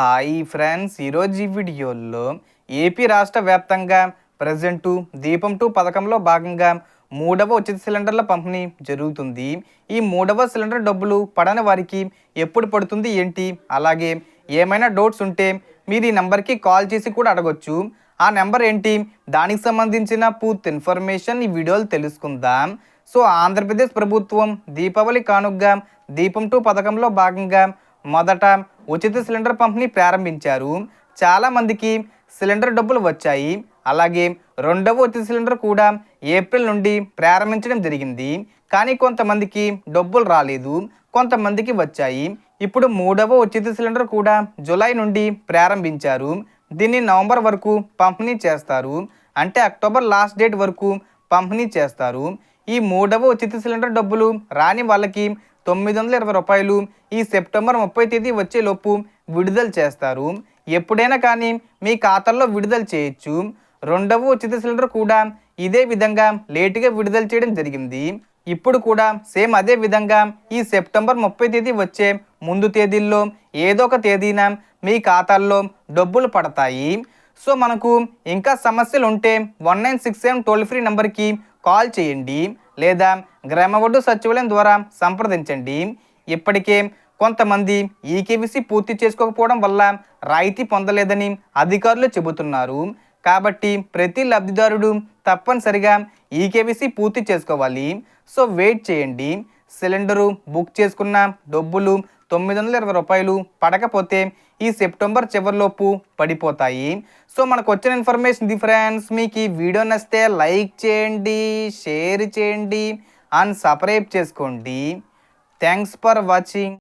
Hi friends. ఈరోజు ఈ వీడియోలో ఏపీ రాష్ట్ర వ్యాప్తంగా ప్రజెంట్ దీపం టూ పథకంలో భాగంగా మూడవ ఉచిత సిలిండర్ల పంపిణీ జరుగుతుంది. ఈ మూడవ సిలిండర్ డబ్బులు పడని వారికి ఎప్పుడు పడుతుంది ఏంటి? అలాగే ఏమైనా డౌట్స్ ఉంటే మీరు ఈ నెంబర్కి కాల్ చేసి కూడా అడగొచ్చు. ఆ నెంబర్ ఏంటి? దానికి సంబంధించిన పూర్తి ఇన్ఫర్మేషన్ ఈ వీడియోలో తెలుసుకుందాం. సో ఆంధ్రప్రదేశ్ ప్రభుత్వం దీపావళి కానుగ్గా దీపం టూ పథకంలో భాగంగా మొదట ఉచిత సిలిండర్ పంపిణీ ప్రారంభించారు. చాలా మందికి సిలిండర్ డబ్బులు వచ్చాయి. అలాగే రెండవ ఉచిత సిలిండర్ కూడా ఏప్రిల్ నుండి ప్రారంభించడం జరిగింది. కానీ కొంతమందికి డబ్బులు రాలేదు. కొంతమందికి వచ్చాయి. ఇప్పుడు మూడవ ఉచిత సిలిండర్ కూడా జూలై నుండి ప్రారంభించారు. దీన్ని నవంబర్ వరకు పంపిణీ చేస్తారు. అంటే అక్టోబర్ లాస్ట్ డేట్ వరకు పంపిణీ చేస్తారు. ఈ మూడవ ఉచిత సిలిండర్ డబ్బులు రాని వాళ్ళకి తొమ్మిది వందల ఇరవై రూపాయలు ఈ సెప్టెంబర్ ముప్పై తేదీ వచ్చేలోపు విడుదల చేస్తారు. ఎప్పుడైనా కానీ మీ ఖాతాల్లో విడుదల చేయొచ్చు. రెండవ ఉచిత సిలిండర్ కూడా ఇదే విధంగా లేటుగా విడుదల చేయడం జరిగింది. ఇప్పుడు కూడా సేమ్ అదే విధంగా ఈ సెప్టెంబర్ ముప్పై తేదీ వచ్చే ముందు తేదీల్లో ఏదో ఒక తేదీన మీ ఖాతాల్లో డబ్బులు పడతాయి. సో మనకు ఇంకా సమస్యలు ఉంటే one nine six seven toll free నెంబర్కి కాల్ చేయండి. లేదా గ్రామ ఒడ్డు సచివాలయం ద్వారా సంప్రదించండి. ఇప్పటికే కొంతమంది ఈకేవీసీ పూర్తి చేసుకోకపోవడం వల్ల రాయితీ పొందలేదని అధికారులు చెబుతున్నారు. కాబట్టి ప్రతి లబ్ధిదారుడు తప్పనిసరిగా ఈకేవీసీ పూర్తి చేసుకోవాలి. సో వెయిట్ చేయండి. సిలిండరు బుక్ చేసుకున్న డబ్బులు తొమ్మిది వందల ఇరవై రూపాయలు పడకపోతే ఈ సెప్టెంబర్ చివరిలోపు పడిపోతాయి. సో మనకు వచ్చిన ఇన్ఫర్మేషన్ డిఫరెన్స్ ఫ్రెండ్స్ మీకు ఈ వీడియో నచ్చితే లైక్ చేయండి షేర్ చేయండి అండ్ సబ్స్క్రైబ్ చేసుకోండి. Thanks for watching.